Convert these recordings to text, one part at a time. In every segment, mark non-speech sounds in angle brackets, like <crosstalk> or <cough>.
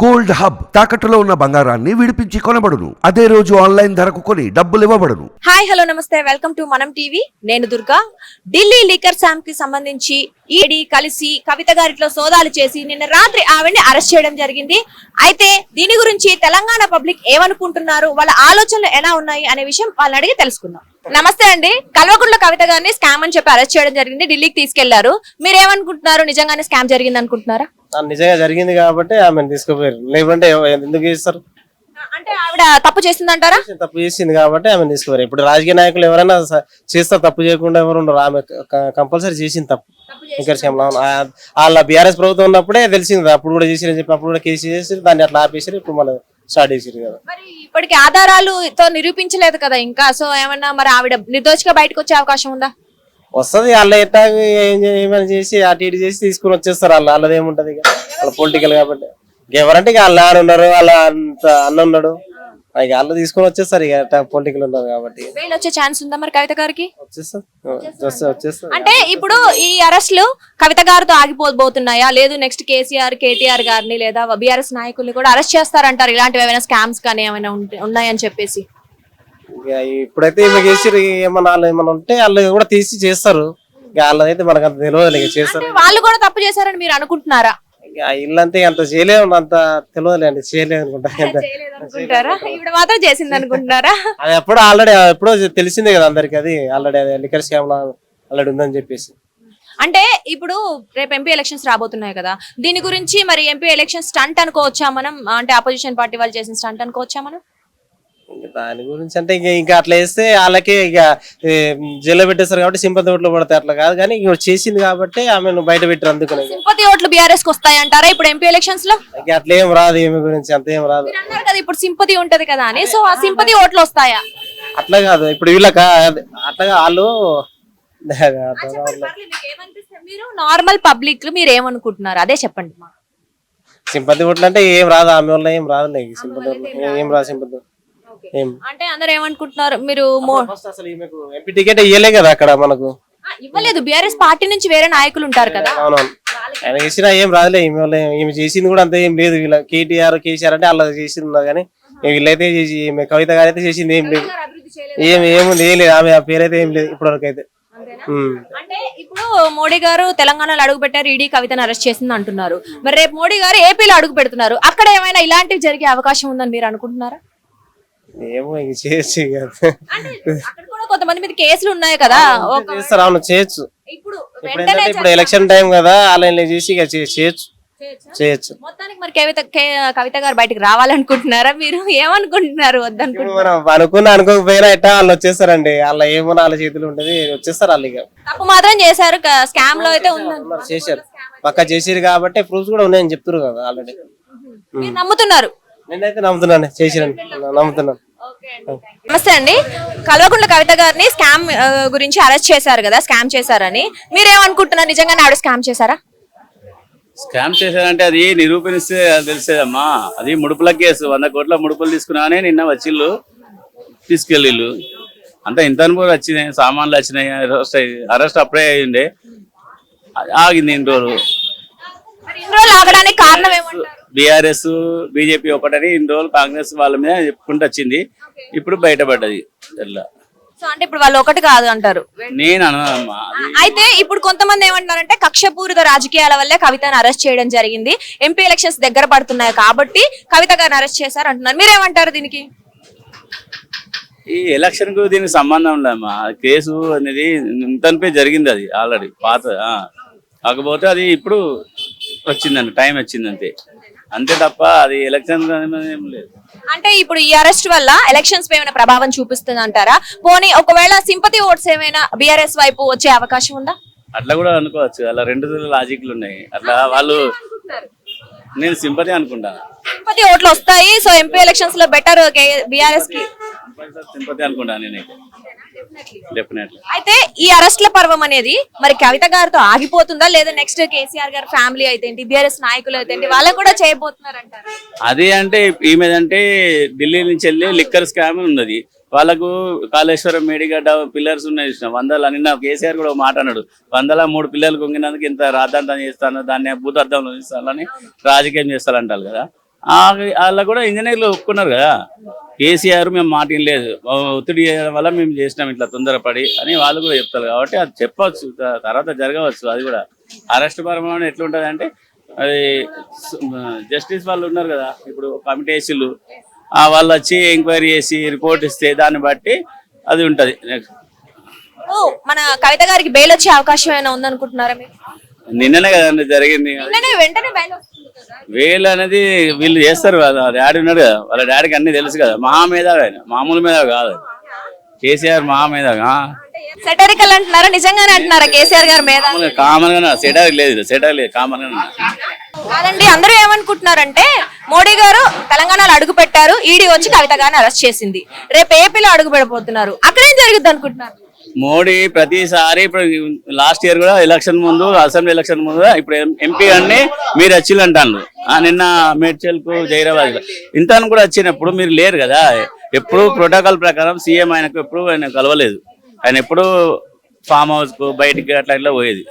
Gold hub తాకట్టులో ఉన్న బంగారాన్ని విడిపించి కొనబడును. అదే రోజు ఆన్లైన్ ధరకు కొని డబ్బులు ఇవ్వబడును. హాయ్ హలో నమస్తే. Welcome to Manam TV. నేను దుర్గా. ఢిల్లీ లీకర్ శామ్కి సంబంధించి ఈడి కలిసి కవిత గారిట్లో సోదాలు చేసి నిన్న రాత్రి ఆవిడని అరెస్ట్ చేయడం జరిగింది. అయితే దీని గురించి తెలంగాణ పబ్లిక్ ఏమనుకుంటున్నారు? వాళ్ళ ఆలోచనలు ఎలా ఉన్నాయి? అనే విషయం వాళ్ళని అడిగి తెలుసుకుందాం. నమస్తే అండి. కల్వకుంట్ల కవిత గారిని స్కామ్ అని చెప్పి అరెస్ట్ చేయడం జరిగింది. ఢిల్లీకి తీసుకెళ్ళారు. మీరు ఏమనుకుంటున్నారు నిజంగానే స్కామ్ జరిగింది అనుకుంటున్నారా నిజంగా జరిగింది కాబట్టి ఆమెను తీసుకుపోయారు. లేకుంటే ఎందుకు చేస్తారు? అంటే ఆవిడ తప్పు చేసిందంటారా? తప్పు చేసింది కాబట్టి ఆమెను తీసుకుపోయారు. ఇప్పుడు రాజకీయ నాయకులు ఎవరైనా చేస్తారు తప్పు చేయకుండా ఎవరు ఉండరు. ఆమె కంపల్సరీ చేసింది తప్పు. ఇంకా వాళ్ళ బీఆర్ఎస్ ప్రభుత్వం ఉన్నప్పుడే తెలిసింది. అప్పుడు కూడా చేసిరని చెప్పి అప్పుడు కూడా కేసు చేసి దాన్ని అట్లా ఆపేసారు ఇప్పుడు మన స్టార్ట్ చేసారు కదా. మరి ఇప్పటికి ఆధారాలుతో నిరూపించలేదు కదా ఇంకా. సో ఏమన్నా మరి ఆవిడ నిర్దోషిగా బయటకు వచ్చే అవకాశం ఉందా? వస్తుంది వాళ్ళ ఎట్టా ఏమైనా చేసి అటు ఇటు చేసి తీసుకుని వచ్చేస్తారు వాళ్ళు. వాళ్ళది ఏముంటది ఇక? వాళ్ళ పొలిటికల్ కాబట్టి. ఎవరంటే ఇక వాళ్ళ నాన్న ఉన్నారు వాళ్ళ అంత అన్న ఉన్నాడు. ఇక వాళ్ళు తీసుకొని వచ్చేస్తారు ఇక పొలిటికల్ ఉన్నారు కాబట్టి. బెయిల్ వచ్చే ఛాన్స్ ఉందా మరి కవిత గారికి? వచ్చేస్తారు. అంటే ఇప్పుడు ఈ అరెస్టులు కవిత గారితో ఆగిపోబోతున్నాయా? లేదు నెక్స్ట్ కేసీఆర్ కేటీఆర్ గారిని లేదా బీఆర్ఎస్ నాయకుల్ని కూడా అరెస్ట్ చేస్తారంటారు. ఇలాంటివి ఏమైనా స్కామ్స్ కానీ ఏమైనా ఉంటే- ఉన్నాయని చెప్పేసి. ఇక ఇప్పుడైతే ఈమె చేసి ఏమన్నా వాళ్ళు ఏమన్నా ఉంటే వాళ్ళు కూడా తీసి చేస్తారు. ఇక వాళ్ళదైతే మనకు అంత తెలియదు ఇక చేస్తారు. వాళ్ళు కూడా తప్పు చేశారని మీరు అనుకుంటున్నారా? ఇక ఇల్లంతే అంత చేయలేము అంత తెలియదులే అండి చేయలేదు అనుకుంటా. <laughs> అనుకుంటారా మాత్రం చేసింది అనుకుంటున్నారా అది ఎప్పుడు ఆల్రెడీ ఎప్పుడో తెలిసిందే కదా అందరికి అది ఆల్రెడీ అది లిక్కర్ స్కామ్ ఆల్రెడీ ఉందని చెప్పేసి. అంటే ఇప్పుడు రేపు ఎంపీ ఎలక్షన్స్ రాబోతున్నాయి కదా దీని గురించి మరి ఎంపీ ఎలక్షన్ స్టంట్ అనుకోవచ్చా మనం? అంటే అపోజిషన్ పార్టీ వాళ్ళు చేసిన స్టంట్ అనుకోవచ్చా మనం? ఇంక దాని గురించి అంటే ఇంకా ఇంకా అట్లా వేస్తే వాళ్ళకి ఇక ఏ, జైల్లో పెట్టేస్తారు కాబట్టి సింపతి ఓట్లు పడతాయి అట్లా కాదు. కానీ ఇక చేసింది కాబట్టి ఆమెను బయట పెట్టారు అందుకని సింపతి ఓట్లు బీఆర్ఎస్కి వస్తాయంటారా ఇప్పుడు ఎంపీ ఎలక్షన్స్లో? ఇక అట్లా ఏం రాదు ఏమి గురించి అంత ఏం రాదు. మీరు అన్నారు కదా ఇప్పుడు సింపతి ఉంటది కదా అని. సో ఆ సింపతి ఓట్లు వస్తాయా? అట్లా కాదు. ఇప్పుడు వీళ్ళక అట్లా వాళ్ళు మీరు నార్మల్ పబ్లిక్ మీరు ఏమనుకుంటున్నారు? అదే చెప్పండి. సింపతి ఓట్లు అంటే ఏం రాదు. ఆమె వల్ల ఏం రాదు సింపతి ఓట్లు ఏం రాదు. సింపతి అంటే అందరు ఏమనుకుంటున్నారు? మీరు మో- ఫస్ట్ అసలు ఈమెకు ఎంపీ టికెట్ ఇయ్యలే కదా అక్కడ మనకు. ఆ, ఇవ్వలేదు. బీఆర్ఎస్ పార్టీ నుంచి వేరే నాయకులు ఉంటారు కదా. అవునవును. ఆయన చేసినా ఏం రాదులే ఈమె వల్ల ఏం- ఈమె చేసింది కూడా అంత ఏం లేదు. వీళ్ళ కేటీఆర్ కేసీఆర్ అంటే అలా చేసింది ఉన్నారు కానీ వీళ్ళైతే చేసి ఈమె కవిత గారు అయితే చేసింది ఏం లేదు. ఏం ఏముంది ఏం లేదు. ఆమె ఆ పేరైతే ఏం లేదు ఇప్పటి వరకు అయితే. అంటే ఇప్పుడు మోడీ గారు తెలంగాణలో అడుగు పెట్టారు ఈడీ కవితను అరెస్ట్ చేసింది అంటున్నారు. మరి రేపు మోడీ గారు ఏపీలో అడుగు పెడుతున్నారు. అక్కడ ఏమైనా ఇలాంటివి జరిగే అవకాశం ఉందని మీరు అనుకుంటున్నారా? ఏమో ఇంక చేయొచ్చు ఇక. అక్కడ కూడా కొంతమంది మీద కేసులు ఉన్నాయి కదా. ఒక చేస్తారు అవును చేయొచ్చు. ఇప్పుడు ఇప్పుడు వెంటనే ఏంటంటే ఇప్పుడు ఎలక్షన్ టైం కదా ఆన్లైన్ చేసి ఇక చే- చేయొచ్చు. చేయొచ్చా? చేయొచ్చు. మొత్తానికి మరి కవిత కే- కవిత గారు బయటకు రావాలనుకుంటున్నారా మీరు? ఏమనుకుంటున్నారు? ఇప్పుడు వద్దనుకుంటున్నారు మనం అనుకున్న అనుకోకపోయినా ఎట్టా వాళ్ళు వచ్చేస్తారండి. వాళ్ళ ఏమో వాళ్ళ చేతులు ఉంటది వచ్చేస్తారు వాళ్ళు ఇక. తప్పు మాత్రం చేశారు స్కామ్లో అయితే ఉందని చేశారు. పక్క చేసిరు కాబట్టి ప్రూఫ్స్ కూడా ఉన్నాయని చెప్తారు కదా ఆల్రెడీ. మీరు నమ్ముతున్నారు. నేనైతే నమ్ముతున్నాను చేసిరని నమ్ముతున్నాను. నమస్తే అండి. కల్వకుంట్ల కవిత గారిని స్కామ్ గురించి అరెస్ట్ చేశారు కదా స్కామ్ చేశారని. మీరేమనుకుంటున్నారు? నిజంగానే ఆవిడ స్కామ్ చేశారా? స్కామ్ చేశారంటే అది నిరూపణిస్తే అది తెలిసేదమ్మా. అది ముడుపుల కేసు. వంద కోట్ల ముడుపులు తీసుకున్నానే నిన్న వచ్చిళ్ళు తీసుకెళ్ళిళ్ళు. అంత ఇంత అనుభవం వచ్చినాయి సామాన్లు వచ్చినాయి అరెస్ట్ అయ్యి అరెస్ట్ అప్పుడే అయ్యిండే. ఆగింది ఇన్ని రోజులు ఆగడానికి కారణం ఏమంటారు? బీఆర్ఎస్ బీజేపీ ఒకటని ఇన్ని రోజులు కాంగ్రెస్ వాళ్ళ మీద చెప్పుకుంటూ వచ్చింది. ఇప్పుడు బయటపడ్డది ఎట్లా? సో అంటే ఇప్పుడు వాళ్ళు ఒకటి కాదు అంటారు. నేను అయితే ఇప్పుడు కొంతమంది ఏమంటున్నారంటే కక్షపూరిత రాజకీయాల వల్లే కవితను అరెస్ట్ చేయడం జరిగింది. ఎంపీ ఎలక్షన్స్ దగ్గర పడుతున్నాయి కాబట్టి కవిత గారిని అరెస్ట్ చేశారు అంటున్నారు. మీరేమంటారు దీనికి? ఈ ఎలక్షన్కు దీనికి సంబంధం లేదమ్మా ఆ కేసు అనేది ఇంతనిపై జరిగింది అది ఆల్రెడీ. పాత. కాకపోతే అది ఇప్పుడు వచ్చిందండి టైం వచ్చింది అంతే తప్ప అది ఎలక్షన్ ఏం లేదు. అంటే ఇప్పుడు ఈ అరెస్ట్ వల్ల ఎలక్షన్స్ పై ఏమైనా ప్రభావం చూపిస్తుంది అంటారా పోనీ ఒకవేళ సింపతి ఓట్స్ ఏమైనా బీఆర్ఎస్ వైపు వచ్చే అవకాశం ఉందా? అట్లా కూడా అనుకోవచ్చు. అలా రెండు లాజిక్లు ఉన్నాయి. అట్లా వాళ్ళు నేను సింపతి అనుకుంటాను సింపతి ఓట్లు వస్తాయి సో ఎంపీ ఎలక్షన్స్లో బెటర్ బీఆర్ఎస్కి సింపతి అనుకుంటాను నేనైతే. అయితే ఈ అరెస్ట్ల పర్వం అనేది మరి కవిత గారితో ఆగిపోతుందా? లేదా నెక్స్ట్ కేసీఆర్ గారి ఫ్యామిలీ అయితే ఏంటి? బీఆర్ఎస్ నాయకులు అయితే ఏంటి? వాళ్ళకు కూడా చేయబోతున్నారు అంటారు అది అంటే ఈమెదంటే ఢిల్లీ నుంచి వెళ్ళి లిక్కర్ స్కామ్ ఉన్నది. వాళ్ళకు కాళేశ్వరం మేడిగడ్డ పిల్లర్స్ ఉన్నాయి చూసిన. వందల నిన్న కేసీఆర్ కూడా ఒక మాట అన్నాడు. వందల మూడు పిల్లలు కొంగినందుకు ఇంత రాద్ధాంతం చేస్తాను దాన్ని భూతార్థంలో ఇస్తానని రాజకీయం చేస్తారంటారు కదా. ఆ- వాళ్ళ కూడా ఇంజనీర్లు ఒప్పుకున్నారు కదా. కేసీఆర్ మేము మాట లేదు ఒత్తిడి వల్ల మేము చేసినాం ఇట్లా తొందరపడి అని వాళ్ళు కూడా చెప్తారు కాబట్టి అది చెప్పవచ్చు. తర్వాత జరగవచ్చు. అది కూడా అరెస్ట్ పరమైన ఎట్లుంటుంది అంటే అది జస్టిస్ వాళ్ళు ఉన్నారు కదా. ఇప్పుడు కమిటీ ఆ వాళ్ళు వచ్చి ఎంక్వైరీ చేసి రిపోర్ట్ ఇస్తే దాన్ని బట్టి అది ఉంటది. నెక్స్ట్ మన కవిత గారికి బెయిల్ వచ్చే అవకాశం ఏమైనా ఉందనుకుంటున్నారా మీరు? నిన్ననే కదండి జరిగింది. నిన్ననే వెంటనే బెయిల్ వీళ్ళు అనేది వీళ్ళు చేస్తారు కదా డాడీ ఉన్నాడు కదా వాళ్ళ డాడీకి అన్ని తెలుసు కదా మహా మేధావి ఆయన మామూలు మేధావి కాదు. కేసీఆర్ మహా మేధావి ఆ. సెటరికల్ అంటున్నారా? నిజంగానే అంటున్నారా కేసీఆర్ గారి మీద కామన్గా సెటర్ లేదు సెటర్ లేదు కామన్గా కాదండి అందరూ ఏమనుకుంటున్నారంటే మోడీ గారు తెలంగాణలో అడుగు పెట్టారు ఈడీ వచ్చి కవిత గారిని అరెస్ట్ చేసింది. రేపు ఏపీలో అడుగు పెడబోతున్నారు అక్కడేం జరుగుద్ది అనుకుంటున్నారు? మోడీ ప్రతిసారి ఇప్పుడు లాస్ట్ ఇయర్ కూడా ఎలక్షన్ ముందు అసెంబ్లీ ఎలక్షన్ ముందు ఇప్పుడు ఎంపీ అన్ని మీరు వచ్చిల్లు అంటాను నిన్న మేడ్చల్కు జైరాబాద్ ఇంత కూడా వచ్చినప్పుడు మీరు లేరు కదా. ఎప్పుడు ప్రోటోకాల్ ప్రకారం సీఎం ఆయనకు ఎప్పుడు ఆయన కలవలేదు. ఆయన ఎప్పుడు ఫామ్ హౌస్కు బయటికి అట్లా ఇట్లా పోయేది.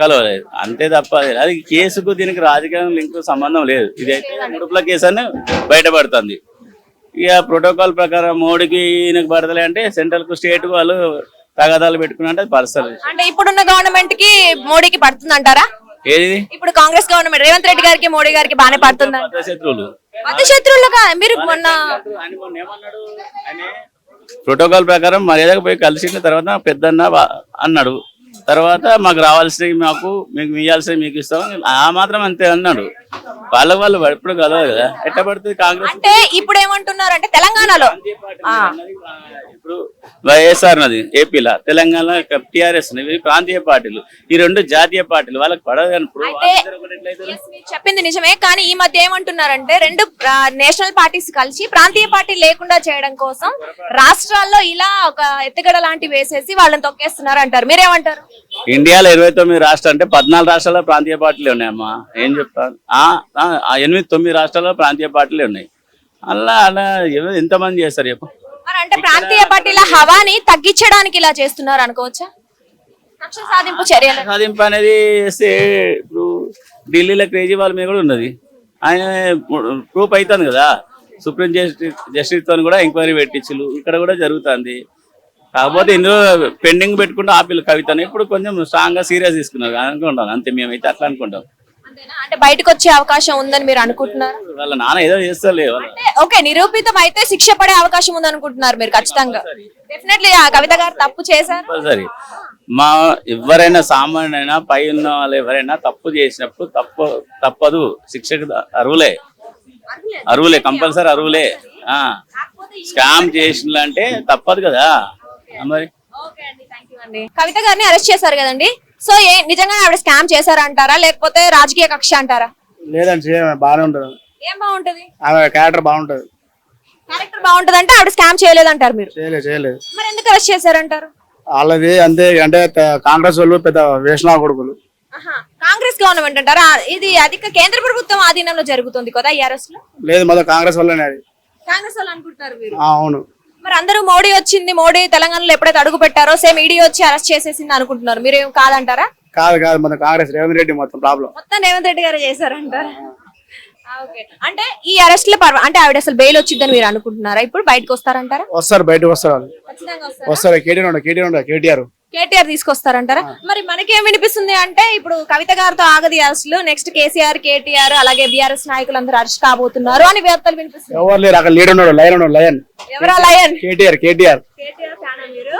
కలవలేదు. అంతే తప్ప అది- కేసుకు దీనికి రాజకీయం లింక్ సంబంధం లేదు. ఇదైతే ముడుపుల కేసు అని బయటపడుతుంది. ఇక ప్రోటోకాల్ ప్రకారం మోడీకి ఈయనకు పడతలే అంటే సెంట్రల్కు స్టేట్ వాళ్ళు తగాదాలు పెట్టుకుని అంటే పర్సనల్ అంటే ఇప్పుడున్న గవర్నమెంట్కి మోడీకి పడుతుంది అంటారా ఏది? ఇప్పుడు కాంగ్రెస్ గవర్నమెంట్ రేవంత్ రెడ్డి గారికి మోడీ గారికి బానే పడుతుంది? శత్రువులు మత శత్రువులుగా మీరు మొన్న ప్రోటోకాల్ ప్రకారం మర్యాదకు పోయి కలిసిన తర్వాత పెద్దన్న వా- అన్నాడు. తర్వాత మాకు రావాల్సినవి మాకు మీకు ఇవ్వాల్సినవి మీకు ఇస్తాం ఆ మాత్రం అంతే అన్నాడు. వాళ్ళ వాళ్ళు ఎప్పుడు కలవదు కదా. ఎట్ట పడుతుంది కాంగ్రెస్? అంటే ఇప్పుడు ఏమంటున్నారు అంటే తెలంగాణలో ఇప్పుడు వైఎస్ఆర్ నది ఏపీలో? తెలంగాణ టిఆర్ఎస్ ఇవి ప్రాంతీయ పార్టీలు. ఈ రెండు జాతీయ పార్టీలు వాళ్ళకి పడదు చెప్పింది నిజమే కానీ ఈ మధ్య ఏమంటున్నారంటే రెండు నేషనల్ పార్టీస్ కలిసి ప్రాంతీయ పార్టీ లేకుండా చేయడం కోసం రాష్ట్రాల్లో ఇలా ఒక ఎత్తుగడ లాంటి వేసేసి వాళ్ళని తొక్కేస్తున్నారు అంటారు మీరేమంటారు? ఇండియాలో ఇరవై తొమ్మిది రాష్ట్రాలు అంటే పద్నాలుగు రాష్ట్రాల్లో ప్రాంతీయ పార్టీలు ఉన్నాయమ్మా. ఏం చెప్తాను ఆ, ఆ, ఆ ఎనిమిది తొమ్మిది రాష్ట్రాల్లో ప్రాంతీయ పార్టీలు ఉన్నాయి. అలా అలా ఎంతమంది చేస్తారు చెప్పు. అంటే ప్రాంతీయ పార్టీల హవాని తగ్గించడానికి ఇలా చేస్తున్నారు అనుకోవచ్చా? సాధింపు చర్యలు. సాధింపు అనేది చేస్తే ఇప్పుడు ఢిల్లీలో కేజ్రీవాల్ మీద కూడా ఉన్నది. ఆయన ప్రూఫ్ అవుతుంది కదా. సుప్రీం జస్టిస్ జస్టిస్తో కూడా ఎంక్వైరీ పెట్టించులు ఇక్కడ కూడా జరుగుతుంది. కాకపోతే ఇందులో పెండింగ్ పెట్టుకుంటే ఆపిల్ కవితని. ఇప్పుడు కొంచెం స్ట్రాంగ్గా సీరియస్ తీసుకున్నారు. అనుకుంటాను. అంతే మేమైతే అట్లా అనుకుంటాం? అంటే బయటకు వచ్చే అవకాశం ఉందని మీరు అనుకుంటున్నారు? వాళ్ళ నాన్న ఏదో చేస్తలే. వాళ్ళ అంటే ఓకే నిరూపితం అయితే శిక్ష పడే అవకాశం ఉంది అనుకుంటున్నారు మీరు ఖచ్చితంగా. డెఫినెట్లీ ఆ కవిత గారు తప్పు చేశారు? కంపల్సరీ. మా ఎవరైనా సామాన్యుడైనా పై ఉన్న వాళ్ళు ఎవరైనా తప్పు చేసినప్పుడు తప్పు తప్పదు. శిక్షకు అరువులే అరువులే కంపల్సరీ అరువులే ఆ. స్కామ్ చేసిన అంటే తప్పదు కదా. మరి? కవిత గారిని అరెస్ట్ చేశారు కదండి. సో ఏ నిజంగా ఆవిడ స్కామ్ చేశారంటారా? లేకపోతే రాజకీయ కక్ష అంటారా? లేదండి బాగానే ఉంటుంది. ఏం బాగుంటది? ఆమె క్యారెక్టర్ బాగుంటుంది. క్యారెక్టర్ బాగుంటది అంటే ఆవిడ స్కామ్ చేయలేదంటారు మీరు? చేయలేదు చేయలేదు. మరి ఎందుకు అరెస్ట్ చేశారంటారు? వాళ్ళది అంతే అంటే కాంగ్రెస్ వాళ్ళు పెద్ద వేషనా కొడుకులు. కాంగ్రెస్ గవర్నమెంట్ అంటారా? ఇది అధిక కేంద్ర ప్రభుత్వం ఆధీనంలో జరుగుతుంది కదా ఈ అరెస్ట్లో? లేదు మొదలు కాంగ్రెస్ వల్లనే అది. కాంగ్రెస్ వాళ్ళు ఆ, అవును. మరి అందరూ మోడీ వచ్చింది మోడీ తెలంగాణలో ఎప్పుడైతే అడుగు పెట్టారో సేమ్ ఈడీ వచ్చి అరెస్ట్ చేసేసింది అనుకుంటున్నారు. మీరు ఏం కాదంటారా? కాదు కాదు మొత్తం కాంగ్రెస్ రేవంత్ రెడ్డి మొత్తం ప్రాబ్లం మొత్తం రేవంత్ రెడ్డి గారు చేశారంటారా? ఓకే. అంటే ఈ అరెస్ట్లో అంటే ఆవిడ అసలు బెయిల్ వచ్చిందని మీరు అనుకుంటున్నారా? ఇప్పుడు బయటకు వస్తారంటారా? వస్తారు బయటకు వస్తారు వస్తారు? KTR KTR KTR. కేటీఆర్ తీసుకొస్తారంటారా? మరి మనకేం వినిపిస్తుంది అంటే ఇప్పుడు కవిత గారితో ఆగది అరెస్టులు నెక్స్ట్ కేసీఆర్ కేటీఆర్ అలాగే బీఆర్ఎస్ నాయకులు అందరూ అరెస్ట్ కాబోతున్నారు అని వార్తలు వినిపిస్తుంది ఎవరు లేరు? అక్కడ లీడ్ ఉన్నాడు లయన్ ఉన్నాడు లయన్. ఎవరా లయన్? KTR KTR. కేటీఆర్ ఫ్యానా మీరు?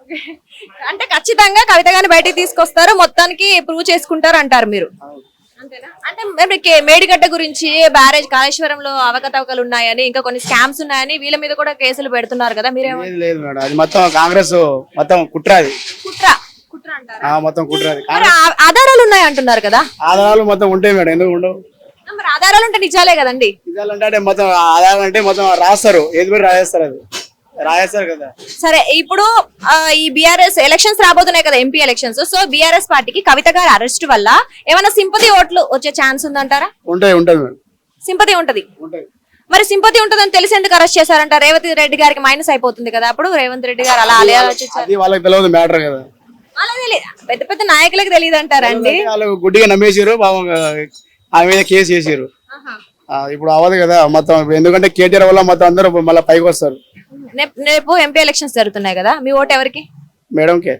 ఓకే. అంటే ఖచ్చితంగా కవిత గారిని బయటికి తీసుకొస్తారు మొత్తానికి ప్రూవ్ చేసుకుంటారు అంటారు మీరు అంటే మరి మేడిగడ్డ గురించి బ్యారేజ్ కాళేశ్వరంలో అవకతవకలు ఉన్నాయని ఇంకా కొన్ని స్కామ్స్ ఉన్నాయని వీళ్ళ మీద కూడా కేసులు పెడుతున్నారు కదా మీరేమో లేదు మేడం. అది మొత్తం కాంగ్రెస్ మొత్తం కుట్రాది కుట్ర? కుట్ర అంటారా? ఆ, మొత్తం కుట్రాది మరి ఆధారాలు ఉన్నాయి అంటున్నారు కదా. ఆధారాలు మొత్తం ఉంటాయి మేడం. ఎందుకు ఉండవు? మరి ఆధారాలు ఉంటే నిజాలే కదండి. నిజాలంటే అంటే మొత్తం ఆధారాలు అంటే మొత్తం రాస్తారు. ఏది కూడా రాసేస్తారు అది. రాసేస్తారు కదా. సరే ఇప్పుడు ఆ, ఈ బీఆర్ఎస్ ఎలక్షన్స్ రాబోతున్నాయి కదా ఎంపీ ఎలక్షన్స్ సో బీఆర్ఎస్ పార్టీకి కవిత గారి అరెస్ట్ వల్ల ఏమైనా సింపతి ఓట్లు వచ్చే ఛాన్స్ ఉందంటారా? ఉంటాయి ఉంటుంది మేడం. సింపతి ఉంటది. ఉంటాయి. మరి సింపతి ఉంటదని తెలిసి ఎందుకు అరెస్ట్ చేశారంట? రేవంత్ రెడ్డి గారికి మైనస్ అయిపోతుంది కదా అప్పుడు? రేవంత్ రెడ్డి గారు అలా అలా ఆలోచించారు. అది వాళ్ళకి తెలియదు మ్యాటర్ కదా. అలా తెలియదు పెద్ద పెద్ద నాయకులకు తెలియదు అంటారండి వాళ్ళు గుడ్డిగా నమ్మేసారు పాపం ఆమె మీద కేసు చేసారు ఇప్పుడు అవ్వదు కదా మొత్తం. ఎందుకంటే కేటీఆర్ వల్ల మొత్తం అందరూ మళ్ళీ పైకి వస్తారు. రేపు ఎంపీ ఎలక్షన్స్ జరుగుతున్నాయి కదా మీ ఓటు ఎవరికి? మేడంకే.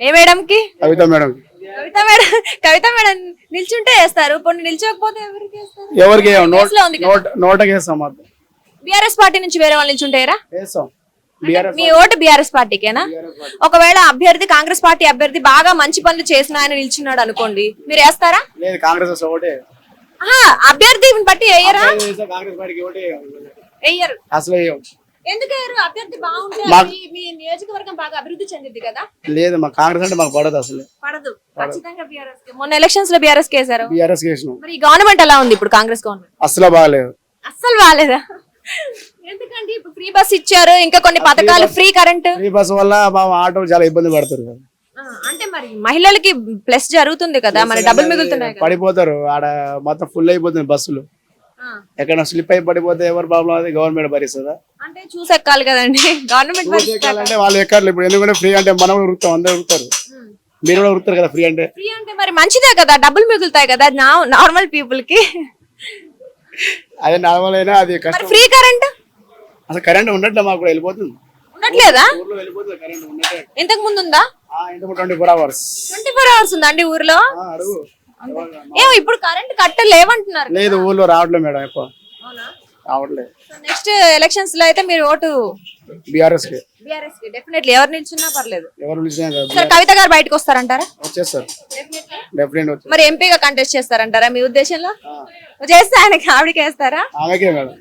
ఏ మేడంకి? కవిత మేడంకి. కవిత మేడం కవిత మేడం నిల్చుంటే వేస్తారు కొన్ని నిల్చోకపోతే ఎవరికి ఎవరికి నోటకి వేస్తాం బీఆర్ఎస్ పార్టీ నుంచి వేరే వాళ్ళు నిల్చుంటారా వేస్తాం. మీ ఓటు బీఆర్ఎస్ పార్టీకేనా? ఒకవేళ అభ్యర్థి కాంగ్రెస్ పార్టీ అభ్యర్థి బాగా మంచి పనులు చేసిన ఆయన నిల్చున్నాడు అనుకోండి మీరు వేస్తారా? లేదు కాంగ్రెస్ ఆహా, అభ్యర్థిని బట్టి వేయరా? అసలు. ఎందుకు వేయరు? అభ్యర్థి బాగుంటే మాకు- మీ- మీ నియోజకవర్గం బాగా అభివృద్ధి చెందింది కదా. లేదు మా కాంగ్రెస్ అంటే మాకు పడదు అసలు. పడదు. ఖచ్చితంగా బీఆర్ఎస్ మొన్న ఎలక్షన్స్లో బీఆర్ఎస్ కేసారు బీఆర్ఎస్ మరి గవర్నమెంట్ ఎలా ఉంది ఇప్పుడు కాంగ్రెస్ గవర్నమెంట్ అసలు బాగాలేదు. అస్సలు బాగాలేదా? ఎందుకంటే ఇప్పుడు ఫ్రీ బస్ ఇచ్చారు ఇంకా కొన్ని పథకాలు ఫ్రీ కరెంట్ ఫ్రీ బస్ వల్ల మా ఆటోలు చాలా ఇబ్బంది పడతారు కదా అంటే మరి మహిళలకి ప్లస్ జరుగుతుంది కదా మరి డబ్బులు మిగులుతున్నాయి కదా. పడిపోతారు. ఆడ మొత్తం ఫుల్ అయిపోతుంది బస్సులు. ఆ. ఎక్కడ స్లిప్ అయి పడిపోతే ఎవరు ప్రాబ్లం అది గవర్నమెంట్ భరిస్తుందా? అంటే చూసెక్కాలి కదండి గవర్నమెంట్ బస్ ఎక్కాలంటే వాళ్ళు ఎక్కర్లు ఇప్పుడు ఎందుకంటే ఫ్రీ అంటే మనం కూడా ఉరుకుతాం అందరూ ఉరుకుతారు మీరు కూడా ఉరుకుతారు కదా ఫ్రీ అంటే? ఫ్రీ అంటే మరి మంచిదే కదా డబ్బులు మిగులుతాయి కదా నార్మల్ పీపుల్కి. అదే నార్మల్ అయినా అది మరి కష్టం. ఫ్రీ కరెంట్ అసలు కరెంట్ ఉండట్లే మాకు కూడా వెళ్ళిపోతుంది. ఉండట్లేదా ఇంతకు ముందు ఉందా twenty four hours. Twenty four hours ఉందా అండి ఊర్లో? ఏమో ఇప్పుడు కరెంట్ కట్ట లేవంటున్నారు లేదు ఊర్లో రావట్లేదు మేడం ఎక్కువ. రావట్లేదు నెక్స్ట్ ఎలక్షన్స్లో అయితే మీరు ఓటు బీఆర్ఎస్ బీఆర్ఎస్ డెఫినెట్లీ ఎవరు నిల్చున్నా పర్లేదు. ఎవరు నిలిచినా కదా సరే కవిత గారు బయటకు వస్తారంటారా? వచ్చేస్తారు డెఫినెట్ మరి ఎంపీగా కంటెస్ట్ చేస్తారంటారా మీ ఉద్దేశంలో? చేస్తే ఆయనకి ఆవిడకి వేస్తారా? ఆమెకే మేడం.